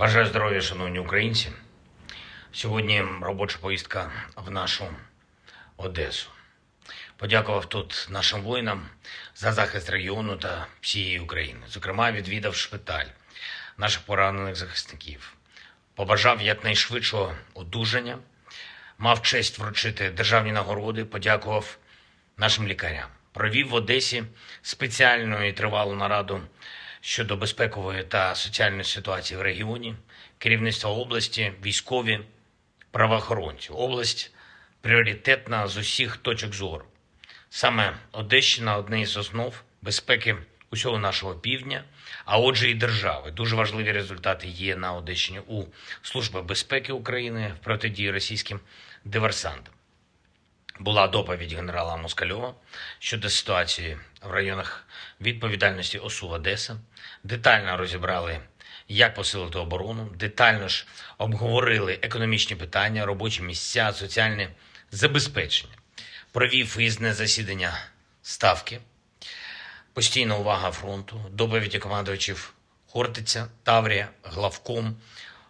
Бажаю здоров'я, шановні українці. Сьогодні робоча поїздка в нашу Одесу. Подякував тут нашим воїнам за захист регіону та всієї України. Зокрема, відвідав шпиталь наших поранених захисників. Побажав якнайшвидшого одужання, мав честь вручити державні нагороди, подякував нашим лікарям. Провів в Одесі спеціальну і тривалу нараду щодо безпекової та соціальної ситуації в регіоні, керівництво області, військові, правоохоронці. Область пріоритетна з усіх точок зору. Саме Одещина одне із основ безпеки усього нашого півдня, а отже, і держави. Дуже важливі результати є на Одещині у Служби безпеки України в протидії російським диверсантам. Була доповідь генерала Москальова щодо ситуації в районах відповідальності ОСУ Одеса. Детально розібрали, як посилити оборону, детально ж обговорили економічні питання, робочі місця, соціальне забезпечення. Провів виїзне засідання ставки, постійна увага фронту, доповіді командувачів Хортиця, Таврія, Главком,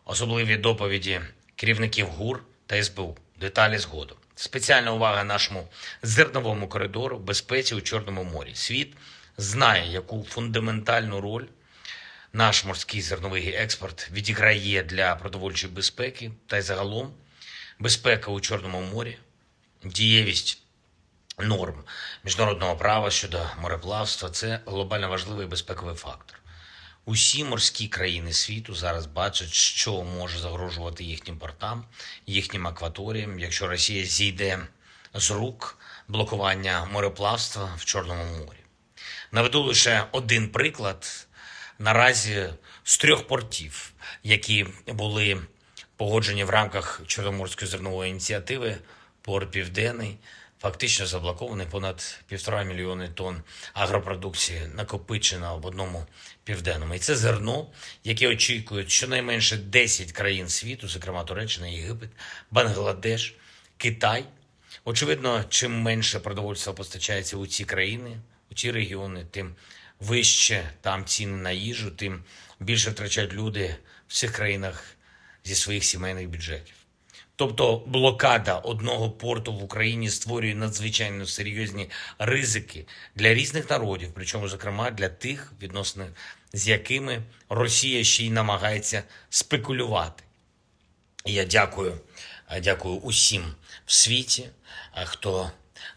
особливі доповіді керівників ГУР та СБУ. Деталі згодом. Спеціальна увага нашому зерновому коридору, безпеці у Чорному морі. Світ знає, яку фундаментальну роль наш морський зерновий експорт відіграє для продовольчої безпеки та й загалом безпека у Чорному морі, дієвість норм міжнародного права щодо мореплавства це глобально важливий безпековий фактор. Усі морські країни світу зараз бачать, що може загрожувати їхнім портам, їхнім акваторіям, якщо Росія зійде з рук блокування мореплавства в Чорному морі. Наведу лише один приклад наразі з трьох портів, які були погоджені в рамках Чорноморської зернової ініціативи. Порт Південний фактично заблокований понад півтора мільйони тонн агропродукції накопичено в одному південному. І це зерно, яке очікують щонайменше 10 країн світу, зокрема Туреччина, Єгипет, Бангладеш, Китай. Очевидно, чим менше продовольства постачається у ці країни, у ці регіони, тим вище там ціни на їжу, тим більше втрачають люди в цих країнах зі своїх сімейних бюджетів. Тобто блокада одного порту в Україні створює надзвичайно серйозні ризики для різних народів, причому, зокрема, для тих, відносно з якими Росія ще й намагається спекулювати. Я дякую, е, дякую усім в світі, е, хто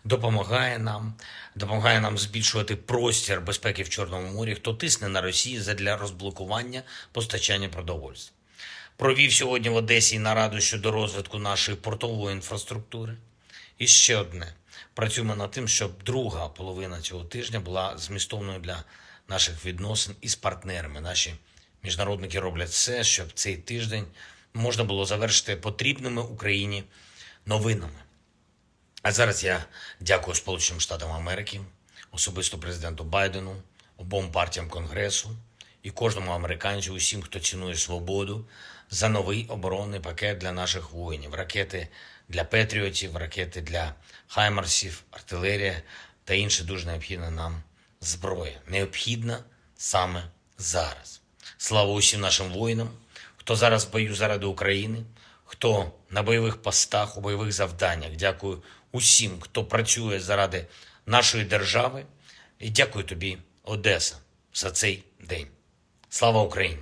допомагає нам, допомагає нам збільшувати простір безпеки в Чорному морі, хто тисне на Росію задля розблокування постачання продовольства. Провів сьогодні в Одесі нараду щодо розвитку нашої портової інфраструктури. І ще одне: працюємо над тим, щоб друга половина цього тижня була змістовною для наших відносин із партнерами. Наші міжнародники роблять все, щоб цей тиждень можна було завершити потрібними Україні новинами. А зараз я дякую Сполученим Штатам Америки, особисто президенту Байдену, обом партіям Конгресу і кожному американцю, усім, хто цінує свободу, за новий оборонний пакет для наших воїнів, ракети для Петріотів, ракети для Хаймарсів, артилерія та інше дуже необхідна нам зброя. Необхідна саме зараз. Слава усім нашим воїнам, хто зараз в бою заради України, хто на бойових постах, у бойових завданнях. Дякую усім, хто працює заради нашої держави. І дякую тобі, Одеса, за цей день. Слава Україні!